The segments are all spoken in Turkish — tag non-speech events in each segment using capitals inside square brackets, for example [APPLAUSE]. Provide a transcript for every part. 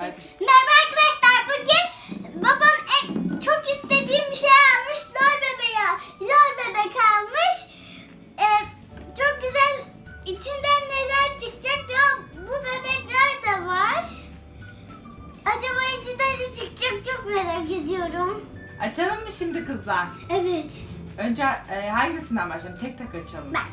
Merhaba arkadaşlar. Bugün babam en, çok istediğim bir şey almış. Lol bebeğe. Lol bebek almış. Ee, çok güzel. İçinden neler çıkacak diyor. Bu bebekler de var. Acaba içinden ne çıkacak çok merak ediyorum. Açalım mı şimdi kızlar? Evet. Önce e, hangisinden başlayalım? Tek tek açalım. Ben.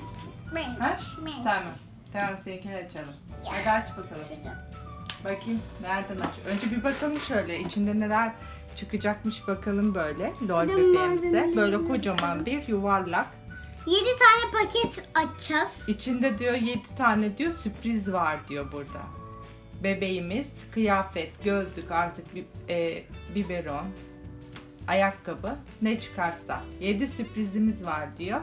Ben. Ha? Ben. Tamam. Tamam seninkini açalım. Hadi aç bakalım. Şurada. Bakayım nereden aç? Önce bir bakalım şöyle içinde neler çıkacakmış bakalım böyle. Lol Dur, bebeğimize. malzemeleri Böyle kocaman bir yuvarlak. 7 tane paket açacağız. İçinde diyor 7 tane diyor sürpriz var diyor burada. Bebeğimiz, kıyafet, gözlük artık bir e, biberon, ayakkabı ne çıkarsa 7 sürprizimiz var diyor.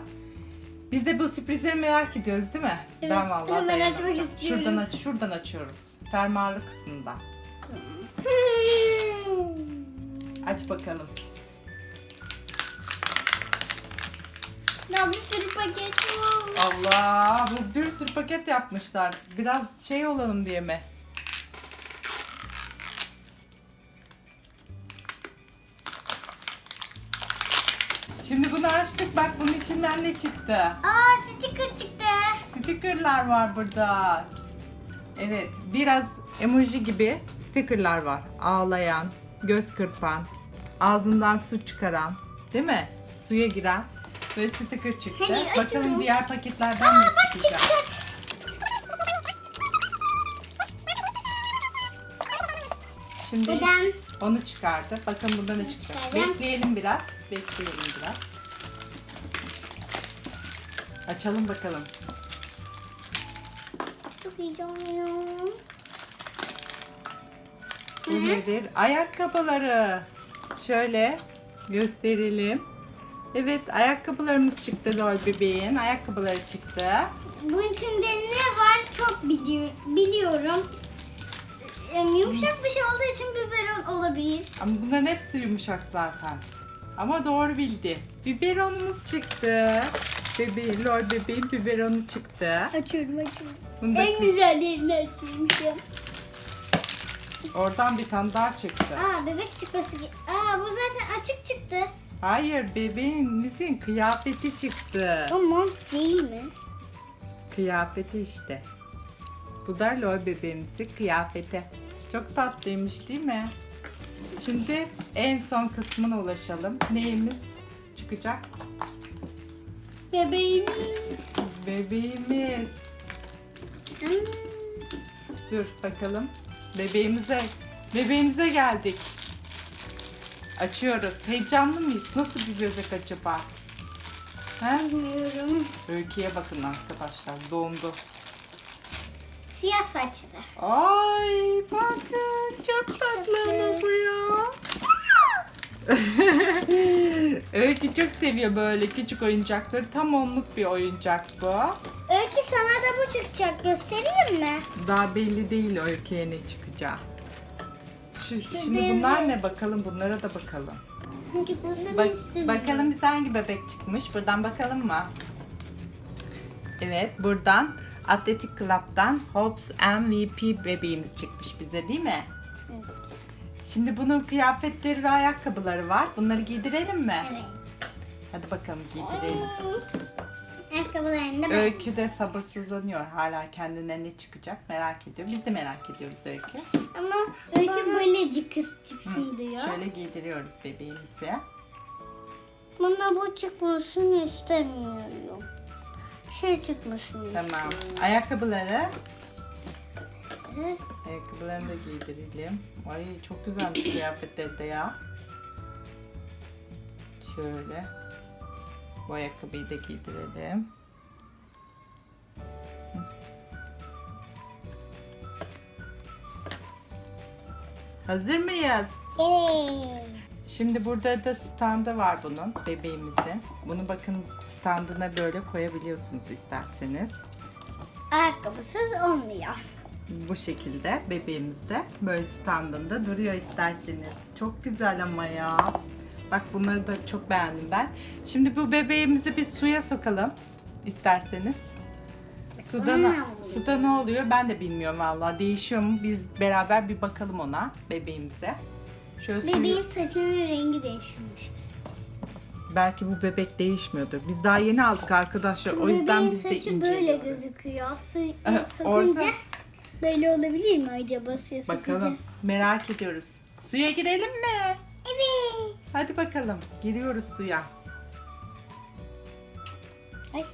Biz de bu sürprizleri merak ediyoruz değil mi? Evet, ben vallahi hemen açmak istiyorum. Şuradan aç, şuradan açıyoruz. Fermuarlı kısmında. Aç bakalım. Ya bir sürü paket var. Allah, bu bir sürü paket yapmışlar. Biraz şey olalım diye mi? Şimdi bunu açtık. Bak bunun içinden ne çıktı? Aa sticker çıktı. Stickerlar var burada. Evet, biraz emoji gibi stickerlar var. Ağlayan, göz kırpan, ağzından su çıkaran, değil mi? Suya giren böyle sticker çıktı. Hadi Bakalım açalım. diğer paketlerden Aa ne bak çıkacak. çıktı. Şimdi Buradan onu çıkardı. Bakın bunda ne. Çıkardım. Bekleyelim biraz. Bekleyelim biraz. Açalım bakalım. Bu nedir? Ayakkabıları. Şöyle gösterelim. Evet ayakkabılarımız çıktı Lol bebeğin. Ayakkabıları çıktı. Bunun içinde ne var çok biliyor, biliyorum. Em, Yumuşak bir şey olduğu için biberon olabilir. Ama bunların hepsi yumuşak zaten. Ama doğru bildi. Biberonumuz çıktı. Bebeğin, Lol bebeğin biberonu çıktı. Açıyorum açıyorum. Bunu da En güzel yerini açıyormuşum. oradan bir tane daha çıktı. Aa bebek çıkması. ge- Aa bu zaten açık çıktı. Hayır bebeğimizin kıyafeti çıktı. Ama değil mi? Kıyafeti işte. Bu da lol bebeğimizin kıyafeti. Çok tatlıymış değil mi? Şimdi en son kısmına ulaşalım. Neyimiz çıkacak? Bebeğimiz. Bebeğimiz. Hmm. Dur bakalım. Bebeğimize bebeğimize geldik. Açıyoruz. Heyecanlı mıyız? Nasıl bir bebek acaba? He? Bilmiyorum. Öyküye bakın arkadaşlar. Dondu. Siyah saçlı. Ay bakın çok tatlı ama bu ya. Öykü çok seviyor böyle küçük oyuncakları. Tam onluk bir oyuncak bu. Öykü sana da bu çıkacak. Göstereyim mi? Daha belli değil Öykü'ye ne çıkacağı. Şu, şimdi bunlar ne bakalım bunlara da bakalım. Bak, bakalım bize hangi bebek çıkmış. Buradan bakalım mı? Evet buradan Athletic Club'dan Hobbs MVP bebeğimiz çıkmış bize değil mi? Şimdi bunun kıyafetleri ve ayakkabıları var. Bunları giydirelim mi? Evet. Hadi bakalım giydirelim. Ayakkabılarını ben. Öykü de sabırsızlanıyor. Hala kendine ne çıkacak merak ediyor. Biz de merak ediyoruz Öykü. Ama Öykü böyle kız çıksın diyor. Şöyle giydiriyoruz bebeğimizi. Bana bu çıkmasını istemiyorum. Şey çıkmasını Tamam. istiyorum. Ayakkabıları. Ayakkabılarını da giydirelim. Ay çok güzelmiş kıyafetleri de ya. Şöyle. Bu ayakkabıyı da giydirelim. Hazır mıyız? Evet. Şimdi burada da standı var bunun bebeğimizin. Bunu bakın standına böyle koyabiliyorsunuz isterseniz. Ayakkabısız olmuyor. Bu şekilde bebeğimizde böyle standında duruyor isterseniz. Çok güzel ama ya. Bak bunları da çok beğendim ben. Şimdi bu bebeğimizi bir suya sokalım isterseniz. Suda, ne suda ne oluyor ben de bilmiyorum valla. Değişiyor mu? Biz beraber bir bakalım ona bebeğimize. Şöyle suyu- Bebeğin saçının rengi değişiyormuş. Belki bu bebek değişmiyordur. Biz daha yeni aldık arkadaşlar. O yüzden Bebeğin biz de saçı böyle inceliyoruz. gözüküyor. Su, Ee, sıkınca orada- böyle olabilir mi acaba suya sıkınca? Bakalım. Merak ediyoruz. Suya girelim mi? Evet. Hadi bakalım. Giriyoruz suya. Ay.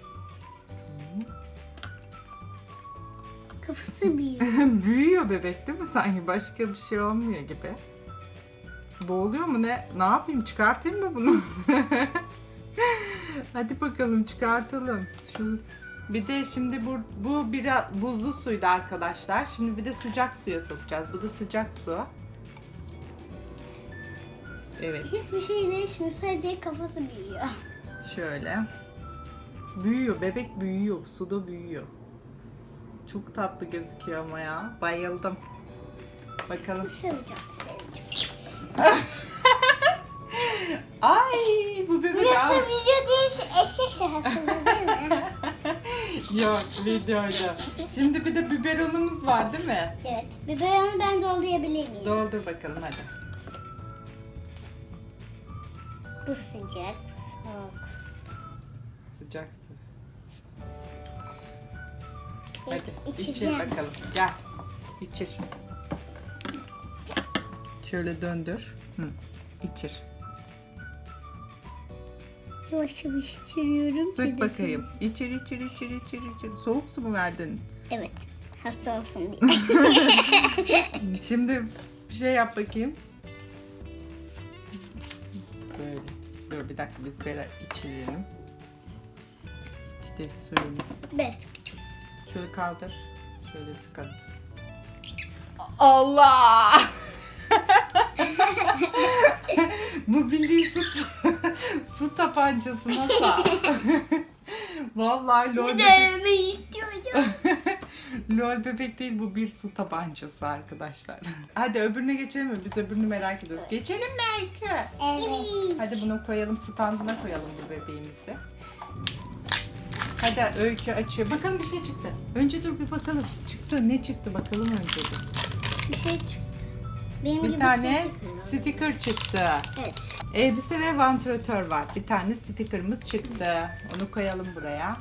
Kafası büyüyor. [LAUGHS] Büyüyor bebek değil mi? Sanki başka bir şey olmuyor gibi. Boğuluyor mu ne? Ne yapayım? Çıkartayım mı bunu? [LAUGHS] Hadi bakalım çıkartalım. Şu bir de şimdi bu, bu biraz buzlu suydu arkadaşlar. Şimdi bir de sıcak suya sokacağız. Bu da sıcak su. Evet. Hiçbir şey değişmiyor. Sadece kafası büyüyor. Şöyle. Büyüyor. Bebek büyüyor. Suda büyüyor. Çok tatlı gözüküyor ama ya. Bayıldım. Bakalım. Seveceğim, seveceğim. [LAUGHS] Ay bu bebek Yoksa video değil, eşek şakası değil mi? [LAUGHS] Yok videoydu. Şimdi bir de biberonumuz var değil mi? evet. Biberonu ben doldurabilir miyim? Doldur bakalım hadi. bu sıcak, bu soğuk. Sıcak su. Hadi içir içeceğim. bakalım. Gel. İçir. Şöyle döndür. Hı. İçir. Yavaş yavaş içiriyorum. Sık ki bakayım. İçir içir içir içir içir. Soğuk su mu verdin? Evet. Hasta olsun diye. [LAUGHS] Şimdi bir şey yap bakayım. Böyle. Dur bir dakika biz böyle içirelim. İçti suyunu. Bez. Şöyle kaldır. Şöyle sıkalım. Allah! [LAUGHS] Bu bildiğin su, [LAUGHS] su tabancası nasıl? [LAUGHS] Vallahi lol bebek, Denemek istiyorum. [LAUGHS] lol bebek değil bu bir su tabancası arkadaşlar. Hadi öbürüne geçelim mi? Biz öbürünü merak ediyoruz. Geçelim mi Öykü? Evet. Hadi bunu koyalım standına koyalım bu bebeğimizi. Hadi Öykü açıyor. Bakalım bir şey çıktı. Önce dur bir bakalım. Çıktı. Ne çıktı bakalım önce bir. Bir şey çıktı. Benim Bir gibi tane sticker. Sticker çıktı. Evet. Elbise ve vantilatör var. Bir tane stickerımız çıktı. Onu koyalım buraya.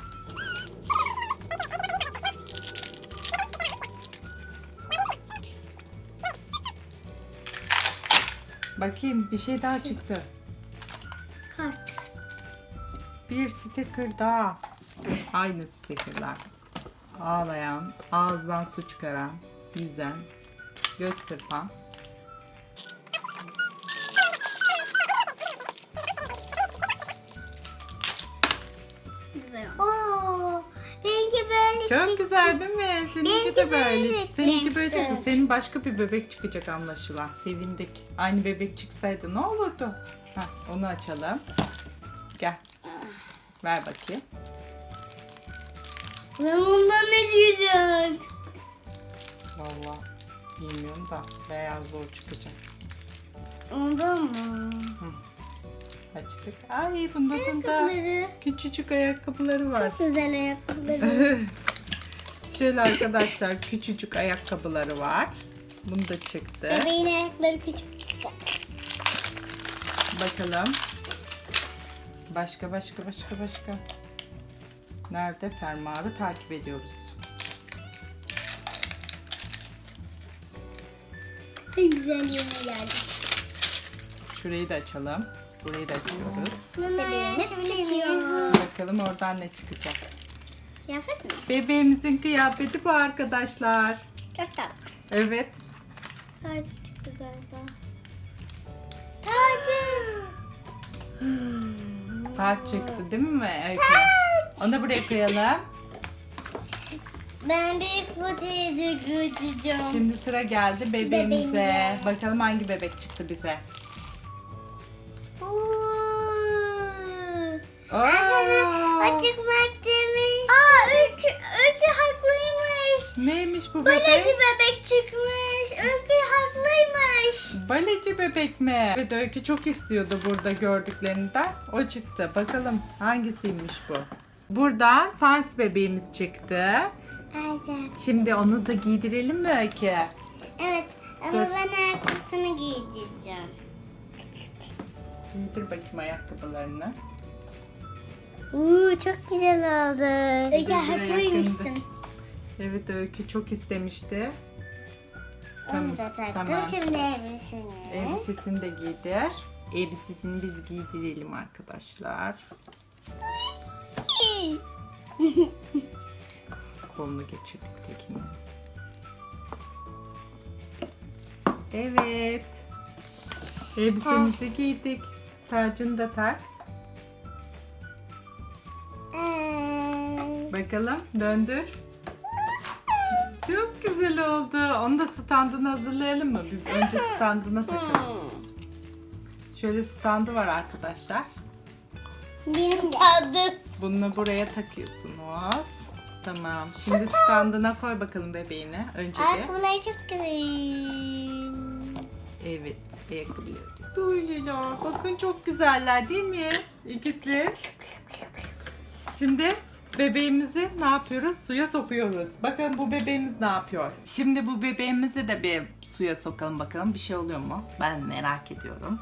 Bakayım bir şey daha çıktı. Kart. Bir sticker daha. Aynı stickerlar. Ağlayan, ağızdan su çıkaran, yüzen, göz kırpan. Çok güzel değil mi? Seninki de böyle. Seninki böyle çıktı. Senin başka bir bebek çıkacak anlaşılan. Sevindik. Aynı bebek çıksaydı ne olurdu? Hah, onu açalım. Gel. Ver bakayım. Ben bundan ne diyeceğim? Vallahi bilmiyorum da beyaz zor çıkacak. Ondan mı? Açtık. Ay bunda bunda küçücük ayakkabıları var. Çok güzel ayakkabıları. [LAUGHS] Şöyle arkadaşlar küçücük ayakkabıları var. Bunu da çıktı. Bebeğin ayakları küçük çıkacak. Bakalım. Başka başka başka başka. Nerede? Fermuarı takip ediyoruz. En güzel yerine geldik. Şurayı da açalım. Burayı da açıyoruz. Bebeğimiz çıkıyor. Bakalım oradan ne çıkacak. Kıyafet mi? Bebeğimizin kıyafeti bu arkadaşlar. Çok tatlı. Evet. Tacı çıktı galiba. Tacı. Taç çıktı değil mi Öykü? Onu da buraya koyalım. Ben bir da götüreceğim. Şimdi sıra geldi bebeğimize. Bebeğimize. Bakalım hangi bebek çıktı bize. Oo. Açıkmak demiş. Aa Öykü, Öykü haklıymış. Neymiş bu Baleci bebek? bebek çıkmış. Öykü haklıymış. Baleci bebek mi? Evet Öykü çok istiyordu burada gördüklerinden. O çıktı. Bakalım hangisiymiş bu? Buradan fans bebeğimiz çıktı. Evet. Şimdi onu da giydirelim mi Öykü? Evet ama Dur. ben ayakkabısını giyeceğim. Giydir bakayım ayakkabılarını. Uuu çok güzel oldu. Birbirine haklıymışsın. Evet Öykü çok istemişti. Onu da taktım. Tamam. Şimdi elbiseni. Elbisesini de giydir. Elbisesini biz giydirelim arkadaşlar. [LAUGHS] Kolunu geçirdik tekini. Evet. Elbisemizi giydik. Tacını da tak. Ee, Bakalım döndür. Çok güzel oldu. Onu da standına hazırlayalım mı? Biz önce standına takalım. Şöyle standı var arkadaşlar. Benim adım. Bunu buraya takıyorsunuz. Tamam. Şimdi standına koy bakalım bebeğini. Önce bir. Ayakkabılar çok güzel. Evet. Ayakkabıları. Böyle Bakın çok güzeller değil mi? İkisi. Şimdi bebeğimizi ne yapıyoruz? Suya sokuyoruz. Bakın bu bebeğimiz ne yapıyor? Şimdi bu bebeğimizi de bir suya sokalım bakalım. Bir şey oluyor mu? Ben merak ediyorum.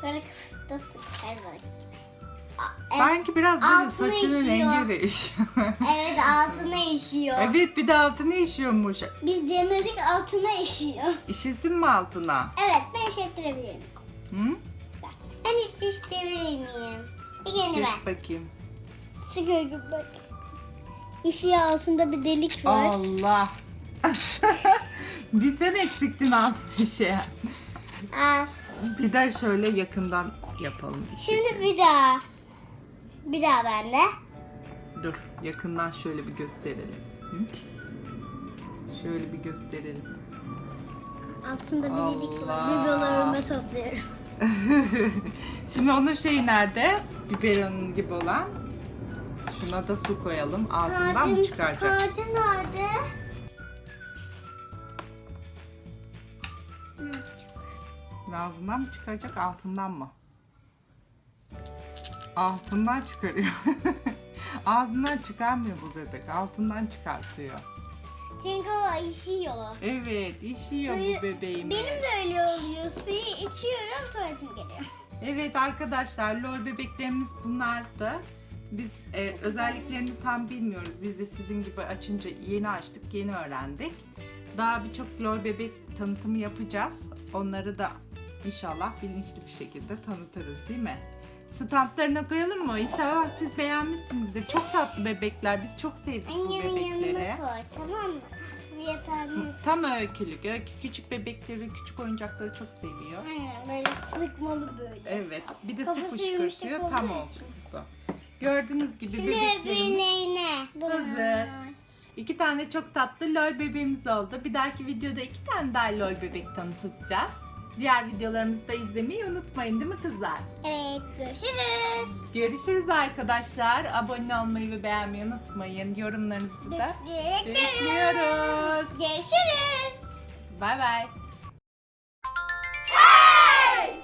Sonra kafasında tutar bak. Sanki biraz böyle altına saçının işiyor. rengi değişiyor. [LAUGHS] Evet altına işiyor. evet bir de altına işiyormuş. Biz denedik altına işiyor. İşesin mi altına? Evet ben işlettirebilirim. Hı? Ben hiç işleyebilir miyim? İlk önce ben. Çek bakayım. Gibi bak. İşiği altında bir delik var. Allah. [LAUGHS] bir sen eksiktin altın işe. Az. Bir de şöyle yakından yapalım. işi. Şimdi bir daha. Bir daha bende. Dur yakından şöyle bir gösterelim. Hı? Şöyle bir gösterelim. Altında bir delik var. Allah. Biberlerimi topluyorum. [LAUGHS] Şimdi onun şeyi nerede? Biberonun gibi olan. Şuna da su koyalım. Ağzından mı çıkaracak? Tacı nerede? Ağzından mı çıkaracak, altından mı? Altından çıkarıyor. [LAUGHS] Ağzından çıkarmıyor bu bebek. Altından çıkartıyor. Çünkü o işiyor. Evet, işiyor Suyu- bu bebeğimiz. Benim de öyle oluyor. Suyu içiyorum tuvaletim geliyor. Evet arkadaşlar, lor bebeklerimiz bunlardı. Biz e, özelliklerini tam bilmiyoruz. Biz de sizin gibi açınca yeni açtık, yeni öğrendik. Daha birçok lor bebek tanıtımı yapacağız. Onları da inşallah bilinçli bir şekilde tanıtırız değil mi? Standlarına koyalım mı? İnşallah siz beğenmişsinizdir. Çok tatlı bebekler. Biz çok sevdik bu Annemin bebekleri. yanına koy tamam mı? Bir yatağın üstüne. Tam öykülük. Öykü küçük bebekleri, küçük oyuncakları çok seviyor. Aynen böyle sıkmalı böyle. Evet. Bir de Kafası su yumuşak fışkırtıyor. olduğu Tam için. oldu. Gördüğünüz gibi Şimdi bebeklerimiz birliğine. İki tane çok tatlı lol bebeğimiz oldu. Bir dahaki videoda iki tane daha lol bebek tanıtacağız. Diğer videolarımızı da izlemeyi unutmayın değil mi kızlar? Evet görüşürüz. Görüşürüz arkadaşlar. Abone olmayı ve beğenmeyi unutmayın. Yorumlarınızı da bekliyoruz. Görüşürüz. Bay bay. Hey!